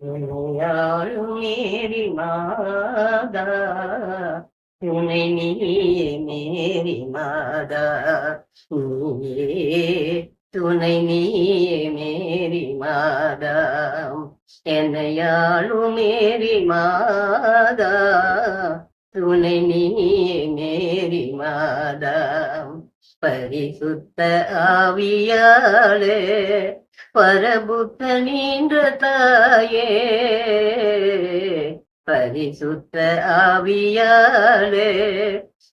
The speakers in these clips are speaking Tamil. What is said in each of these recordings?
உன்னையாளும் மேரி மாதா துணை நீயே மேரி மாதா நீயே துணை நீயே மேரி துணை நீயே மேரி மாதா பரிசுத்த ஆவியாளே பரபுத்த நீன்ற தாயே. பரிசுத்த ஆவியாளே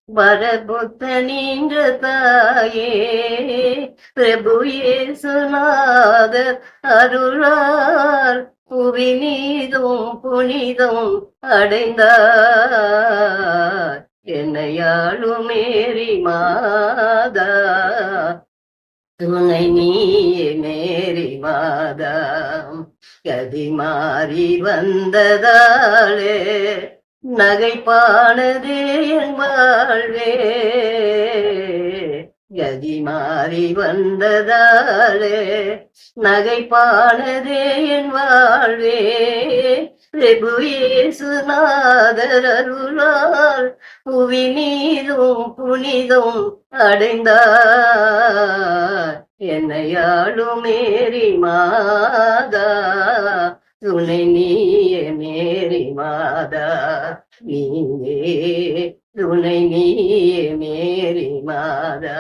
பரபுத்த நீன்ற தாயே. பிரபு இயேசுநாத அருளார் புவி புனிதம் அடைந்தார். என்னையாளும் மேரி மாதா துணை நீயே மேரி மாதா கதி மாறி வந்ததாலே நகைப்பானதே என் வாழ்வே. கதி மாறி வந்ததாலே நகைப்பானதே என் வாழ்வே. பிரபு இயேசுநாதர் புவி நீதும் புனிதம் அடைந்தார். என்னையாளும் மேரி மாதா துணை நீ மேரி மாதா நீயே துணை நீயே மேரி மாதா.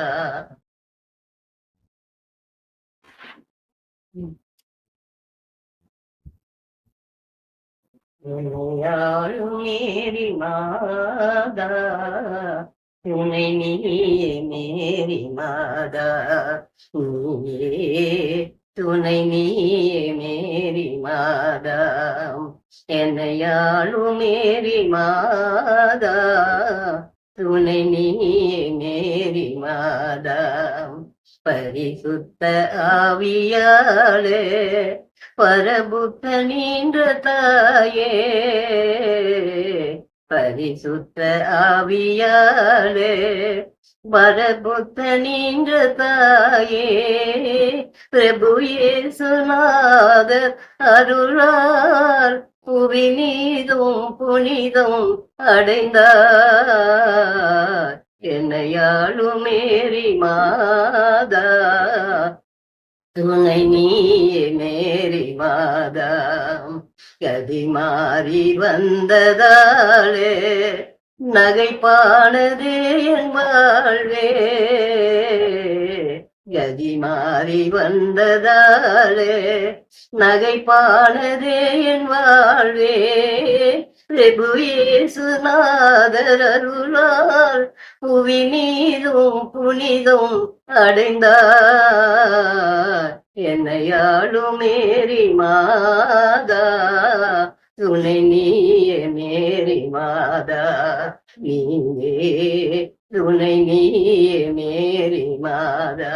மேரி மாதா துணை நீயே மேரி மாதா. நீயே துணை நீயே மேரி மாதா. என்னையாளுமேரி மாதா துணை நீயே மேரி மாதா. பரிசுத்த ஆவியாளே பரபுத்த நீன்ற தாயே பரிசுத்த ஆவியாளே பரபுத்த நீன்ற தாயே. பிரபு இயேசுநாத அருளார் புவி நீதும் புனிதம் அடைந்தார். என்னையாளும் மேரி மாதா துணை நீயே மேரி மாதா கதி மாறி வந்ததாலே நகைப்பானதே என் வாழ்வே. கதி மாறி வந்ததாலே நகைப்பானதே என் வாழ்வே. பிரபு இயேசுநாதர் அருளால் புவி நீதும் புனிதும் அடைந்தார். என்னையாளும் மேரி மாதா துணை நீயே மேரி மாதா. நீயே துணை நீயே மேரி மாதா